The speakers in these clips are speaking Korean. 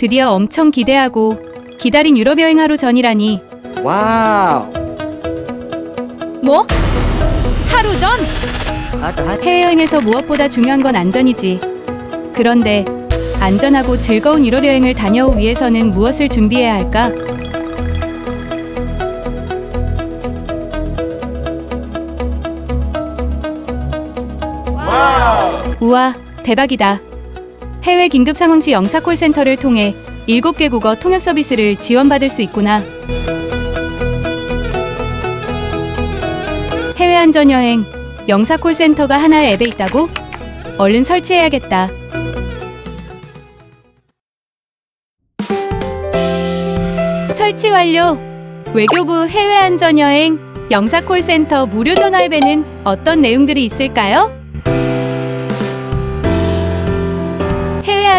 드디어 엄청 기대하고 기다린 유럽 여행 하루 전이라니. 와우. 뭐? 하루 전? 해외여행에서 무엇보다 중요한 건 안전이지. 그런데 안전하고 즐거운 유럽 여행을 다녀오기 위해서는 무엇을 준비해야 할까? 우와, 대박이다. 해외 긴급 상황 시 영사 콜센터를 통해 7개 국어 통역 서비스를 지원받을 수 있구나. 해외 안전 여행 영사 콜센터가 하나의 앱에 있다고? 얼른 설치해야겠다. 설치 완료. 외교부 해외 안전 여행 영사 콜센터 무료 전화 앱에는 어떤 내용들이 있을까요?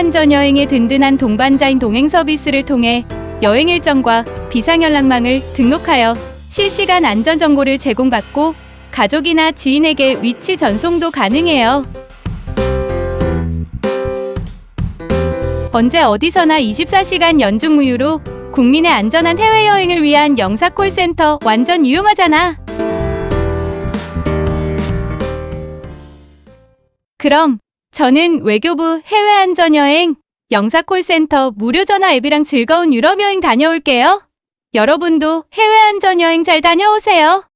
안전 여행의 든든한 동반자인 동행 서비스를 통해 여행 일정과 비상 연락망을 등록하여 실시간 안전 정보를 제공받고 가족이나 지인에게 위치 전송도 가능해요. 언제 어디서나 24시간 연중 무휴로 국민의 안전한 해외여행을 위한 영사 콜센터 완전 유용하잖아. 그럼 저는 외교부 해외 안전여행 영사 콜센터 무료 전화 앱이랑 즐거운 유럽 여행 다녀올게요. 여러분도 해외 안전여행 잘 다녀오세요.